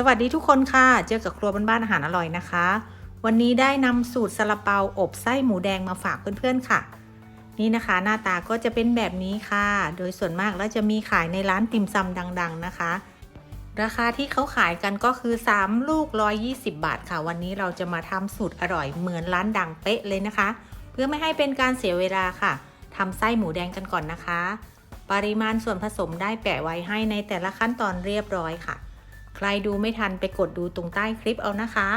สวัสดีทุกคนค่ะ เจอกับครัวบ้านๆอาหารอร่อยนะคะ วันนี้ได้นำสูตรซาลาเปาอบไส้หมูแดงมาฝากเพื่อนๆค่ะ นี่นะคะ หน้าตาก็จะเป็นแบบนี้ค่ะ โดยส่วนมากแล้วจะมีขายในร้านติ่มซำดัง ๆนะคะ ราคาที่เขาขายกันก็คือ 3 ลูก 120 บาทค่ะ วันนี้เราจะมาทำสูตรอร่อยเหมือนร้านดังเป๊ะเลยนะคะ เพื่อไม่ให้เป็นการเสียเวลาค่ะทำไส้หมูแดงกันก่อนนะคะ ปริมาณส่วนผสมได้แปะไว้ให้ในแต่ละขั้นตอนเรียบร้อยค่ะ ใครดูไม่ทันไปกดดูตรงใต้คลิปเอานะคะ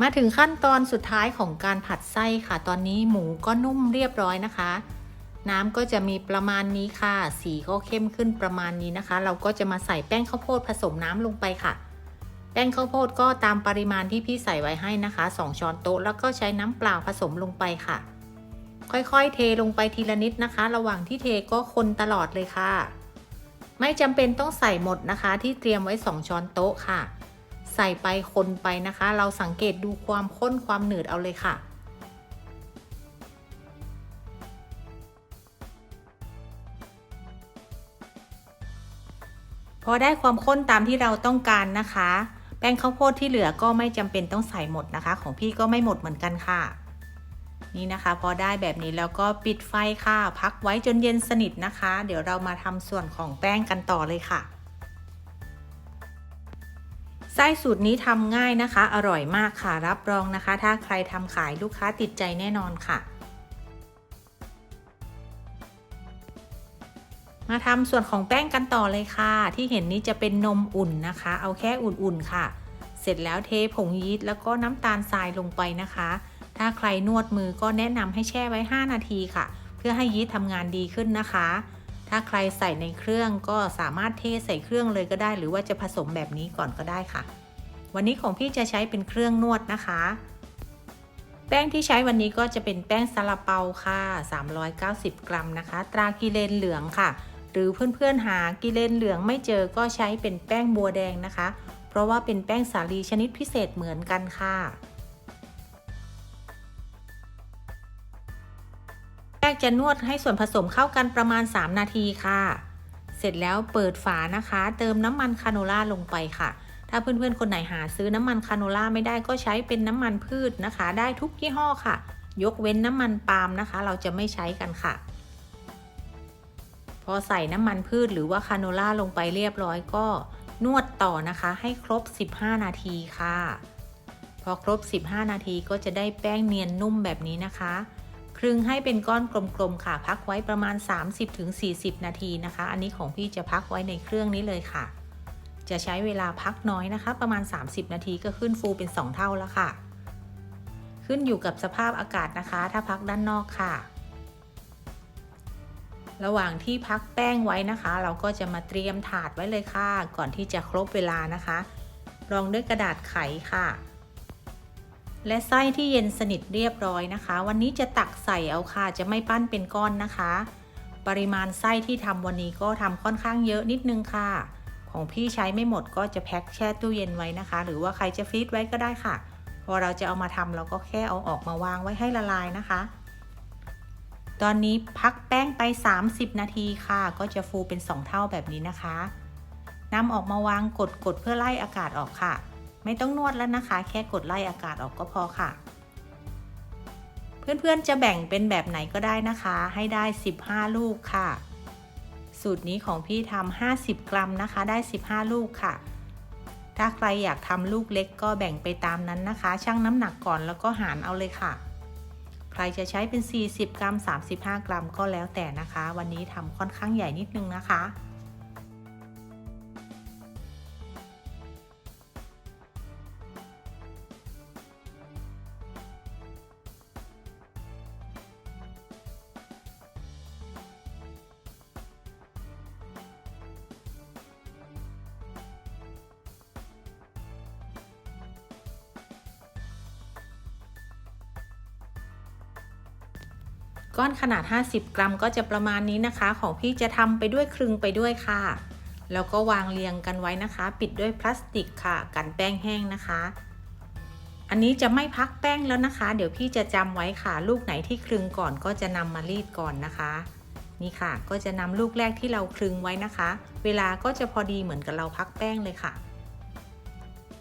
มาถึงขั้นตอนสุดท้ายของการผัดไส้ค่ะ ตอนนี้หมูก็นุ่มเรียบร้อยนะคะ น้ำก็จะมีประมาณนี้ค่ะ สีก็เข้มขึ้นประมาณนี้นะคะ เราก็จะมาใส่แป้งข้าวโพดผสมน้ำลงไปค่ะ แป้งข้าวโพดก็ตามปริมาณที่พี่ใส่ไว้ให้นะคะ 2 ช้อนโต๊ะแล้วก็ใช้น้ำเปล่าผสมลงไปค่ะ ค่อยๆ เทลงไปทีละนิดนะคะ ระหว่างที่เทก็คนตลอดเลยค่ะ ไม่จำเป็นต้องใส่หมดนะคะ ที่เตรียมไว้ 2 ช้อนโต๊ะค่ะ ใส่ไปคนไปนะคะ เราสังเกตดูความข้นความหนืดเอาเลยค่ะพพอได้ความข้นตามที่เราต้องการนะคะ แป้งข้าวโพดที่เหลือก็ไม่จำเป็นต้องใส่หมดนะคะ ของพี่ก็ไม่หมดเหมือนกันค่ะ นี่นะคะ พอได้แบบนี้แล้วก็ปิดไฟค่ะ พักไว้จนเย็นสนิทนะคะ เดี๋ยวเรามาทำส่วนของแป้งกันต่อเลยค่ะ ไส้สูตรนี้ทำง่ายนะคะ อร่อยมากค่ะ รับรองนะคะ ถ้าใครทำขายลูกค้าติดใจแน่นอนค่ะ มาทำส่วนของแป้งกันต่อเลยค่ะ ที่เห็นนี้จะเป็นนมอุ่นนะคะ เอาแค่อุ่นๆค่ะ เสร็จแล้วเทผงยีสต์แล้วก็น้ำตาลทรายลงไปนะคะ ถ้าใครนวดมือก็แนะนำให้แช่ไว้ 5 นาทีค่ะ เพื่อให้ยีสต์ทำงานดีขึ้นนะคะ ถ้าใครใส่ในเครื่องก็สามารถเทใส่เครื่องเลยก็ได้ หรือว่าจะผสมแบบนี้ก่อนก็ได้ค่ะ วันนี้ของพี่จะใช้เป็นเครื่องนวดนะคะ แป้งที่ใช้วันนี้ก็จะเป็นแป้งซาลาเปาค่ะ 390 กรัมนะคะ ตรากิเลนเหลืองค่ะ หรือเพื่อนๆหากิเลนเหลืองไม่เจอก็ใช้เป็นแป้งบัวแดงนะคะ เพราะว่าเป็นแป้งสาลีชนิดพิเศษเหมือนกันค่ะ แป้งจะนวดให้ส่วนผสมเข้ากันประมาณ 3 นาทีค่ะ เสร็จแล้วเปิดฝานะคะ เติมน้ำมันคาโนล่าลงไปค่ะ ถ้าเพื่อนๆคนไหนหาซื้อน้ำมันคาโนล่าไม่ได้ก็ใช้เป็นน้ำมันพืชนะคะ ได้ทุกยี่ห้อค่ะ ยกเว้นน้ำมันปาล์มนะคะ เราจะไม่ใช้กันค่ะ พอใส่น้ำมันพืชหรือว่าคาโนล่าลงไปเรียบร้อยก็นวดต่อนะคะให้ครบ 15 นาทีค่ะ พอครบ 15 นาทีก็จะได้แป้งเนียนนุ่มแบบนี้นะคะ ครึ่งให้เป็นก้อนกลมๆค่ะ พักไว้ประมาณ 30-40 นาทีนะคะ อันนี้ของพี่จะพักไว้ในเครื่องนี้เลยค่ะ จะใช้เวลาพักน้อยนะคะ ประมาณ 30 นาทีก็ขึ้นฟูเป็น 2 เท่าแล้วค่ะ ขึ้นอยู่กับสภาพอากาศนะคะ ถ้าพักด้านนอกค่ะ ระหว่างที่พักแป้งไว้นะคะ เราก็จะมาเตรียมถาดไว้เลยค่ะ ก่อนที่จะครบเวลานะคะ รองด้วยกระดาษไขค่ะ และไส้ที่เย็นสนิทเรียบร้อยนะคะ วันนี้จะตักใส่เอาค่ะ จะไม่ปั้นเป็นก้อนนะคะ ปริมาณไส้ที่ทำวันนี้ก็ทำค่อนข้างเยอะนิดนึงค่ะ ของพี่ใช้ไม่หมดก็จะแพ็คแช่ตู้เย็นไว้นะคะ หรือว่าใครจะฟรีซไว้ก็ได้ค่ะ พอเราจะเอามาทำเราก็แค่เอาออกมาวางไว้ให้ละลายนะคะ ตอนนี้พักแป้งไป 30 นาทีค่ะ ก็จะฟูเป็น 2 เท่าแบบนี้นะคะนำออกมาวางกดกดเพื่อไล่อากาศออกค่ะ ไม่ต้องนวดแล้วนะคะ แค่กดไล่อากาศออกก็พอค่ะ เพื่อนๆจะแบ่งเป็นแบบไหนก็ได้นะคะ ให้ได้ 15 ลูกค่ะ สูตรนี้ของพี่ทำ50 กรัมนะคะ ได้ 15 ลูกค่ะ ถ้าใครอยากทำลูกเล็กก็แบ่งไปตามนั้นนะคะ ชั่งน้ำหนักก่อนแล้วก็หารเอาเลยค่ะ ใครจะใช้เป็น 40 กรัม 35 กรัมก็แล้วแต่นะคะ วันนี้ทำค่อนข้างใหญ่นิดนึงนะคะ ก้อนขนาด 50 กรัมก็จะประมาณนี้นะคะ ของพี่จะทำไปด้วยคลึงไปด้วยค่ะ แล้วก็วางเรียงกันไว้นะคะ ปิดด้วยพลาสติกค่ะ กันแป้งแห้งนะคะ อันนี้จะไม่พักแป้งแล้วนะคะ เดี๋ยวพี่จะจำไว้ค่ะ ลูกไหนที่คลึงก่อนก็จะนำมารีดก่อนนะคะนี่ค่ะ ก็จะนำลูกแรกที่เราคลึงไว้นะคะ เวลาก็จะพอดีเหมือนกับเราพักแป้งเลยค่ะ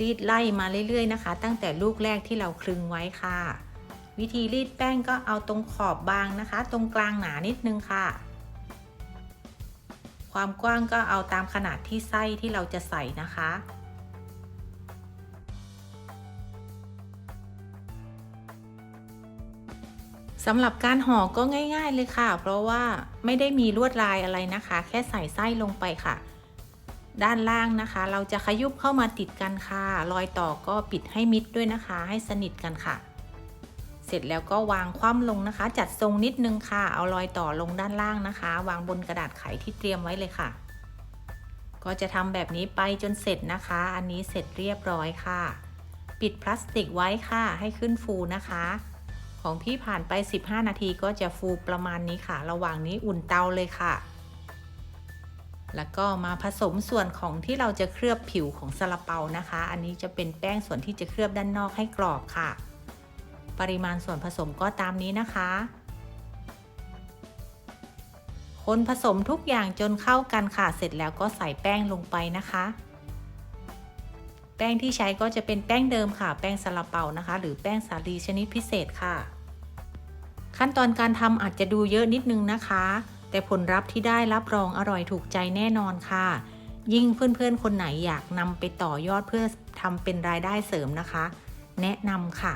รีดไล่มาเรื่อยๆนะคะ ตั้งแต่ลูกแรกที่เราคลึงไว้ค่ะ วิธีรีดแป้งก็เอาตรงขอบบางนะคะ ตรงกลางหนานิดนึงค่ะ ความกว้างก็เอาตามขนาดที่ไส้ที่เราจะใส่นะคะสำหรับการห่อก็ง่าย ๆเลยค่ะ เพราะว่าไม่ได้มีลวดลายอะไรนะคะ แค่ใส่ไส้ลงไปค่ะ ด้านล่างนะคะ เราจะขยุบเข้ามาติดกันค่ะ รอยต่อก็ปิดให้มิดด้วยนะคะ ให้สนิทกันค่ะ เสร็จแล้วก็วางคว่ำลงนะคะ จัดทรงนิดนึงค่ะ เอารอยต่อลงด้านล่างนะคะ วางบนกระดาษไขที่เตรียมไว้เลยค่ะ ก็จะทำแบบนี้ไปจนเสร็จนะคะ อันนี้เสร็จเรียบร้อยค่ะ ปิดพลาสติกไว้ค่ะ ให้ขึ้นฟูนะคะ ของพี่ผ่านไป 15 นาทีก็จะฟูประมาณนี้ค่ะ ระหว่างนี้อุ่นเตาเลยค่ะ แล้วก็มาผสมส่วนของที่เราจะเคลือบผิวของซาลาเปานะคะ อันนี้จะเป็นแป้งส่วนที่จะเคลือบด้านนอกให้กรอบค่ะ ปริมาณส่วนผสมก็ตามนี้นะคะคคนผสมทุกอย่างจนเข้ากันค่ะ เสร็จแล้วก็ใส่แป้งลงไปนะคะ แป้งที่ใช้ก็จะเป็นแป้งเดิมค่ะ แป้งซาลาเปานะคะ หรือแป้งสาลีชนิดพิเศษค่ะ ขั้นตอนการทำอาจจะดูเยอะนิดนึงนะคะ แต่ผลลัพธ์ที่ได้รับรองอร่อยถูกใจแน่นอนค่ะยิ่งเพื่อนๆ คนไหนอยากนำไปต่อยอดเพื่อทำเป็นรายได้เสริมนะคะ แนะนำค่ะ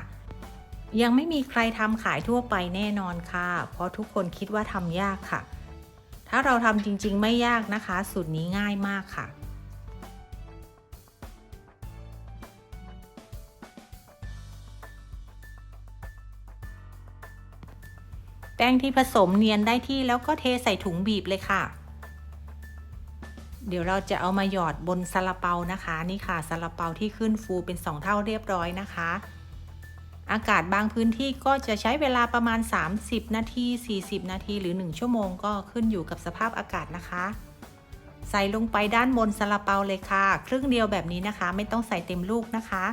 ยังไม่มีใครทำขายทั่วไปแน่นอนค่ะ เพราะทุกคนคิดว่าทำยากค่ะ ถ้าเราทำจริงๆไม่ยากนะคะ สูตรนี้ง่ายมากค่ะแป้งที่ผสมเนียนได้ที่แล้วก็เทใส่ถุงบีบเลยค่ะ เดี๋ยวเราจะเอามาหยอดบนซาลาเปานะคะ นี่ค่ะซาลาเปาที่ขึ้นฟูเป็น 2 เท่าเรียบร้อยนะคะ อากาศบางพื้นที่ก็จะใช้เวลาประมาณ 30 นาที 40 นาที หรือ 1 ชั่วโมงก็ขึ้นอยู่กับสภาพอากาศนะคะ ใส่ลงไปด้านบนซาลาเปาเลยค่ะ ครึ่งเดียวแบบนี้นะคะ ไม่ต้องใส่เต็มลูกนะคะ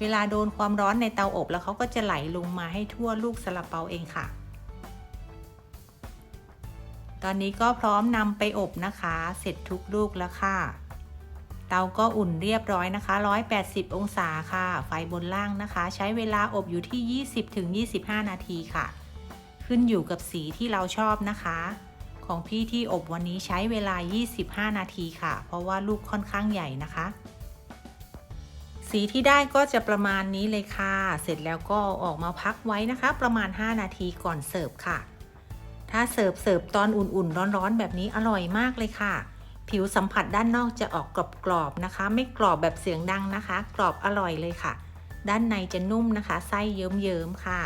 เวลาโดนความร้อนในเตาอบแล้วเขาก็จะไหลลงมาให้ทั่วลูกซาลาเปาเองค่ะ ตอนนี้ก็พร้อมนำไปอบนะคะ เสร็จทุกลูกแล้วค่ะ เตาก็อุ่นเรียบร้อยนะคะ 180 องศาค่ะ ไฟบนล่างนะคะ ใช้เวลาอบอยู่ที่ 20-25 นาทีค่ะ ขึ้นอยู่กับสีที่เราชอบนะคะ ของพี่ที่อบวันนี้ใช้เวลา 25 นาทีค่ะ เพราะว่าลูกค่อนข้างใหญ่นะคะ สีที่ได้ก็จะประมาณนี้เลยค่ะ เสร็จแล้วก็ออกมาพักไว้นะคะ ประมาณ 5 นาทีก่อนเสิร์ฟค่ะ ถ้าเสิร์ฟเสิร์ฟตอนอุ่นๆ ร้อนๆ แบบนี้อร่อยมากเลยค่ะ ผิวสัมผัสด้านนอกจะออกกรอบๆนะคะ ไม่กรอบแบบเสียงดังนะคะ กรอบอร่อยเลยค่ะ ด้านในจะนุ่มนะคะ ไส้เยิ้มๆค่ะ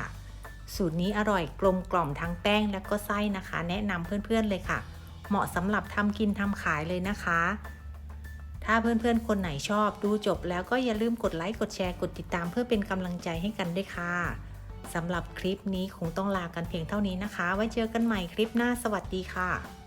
สูตรนี้อร่อยกลมกล่อมทั้งแป้งและก็ไส้นะคะ แนะนำเพื่อนๆเลยค่ะ เหมาะสำหรับทำกินทำขายเลยนะคะ ถ้าเพื่อนๆ คนไหนชอบดูจบแล้วก็อย่าลืมกดไลค์กดแชร์กดติดตามเพื่อเป็นกำลังใจให้กันด้วยค่ะสำหรับคลิปนี้คงต้องลากันเพียงเท่านี้นะคะ ไว้เจอกันใหม่คลิปหน้าสวัสดีค่ะ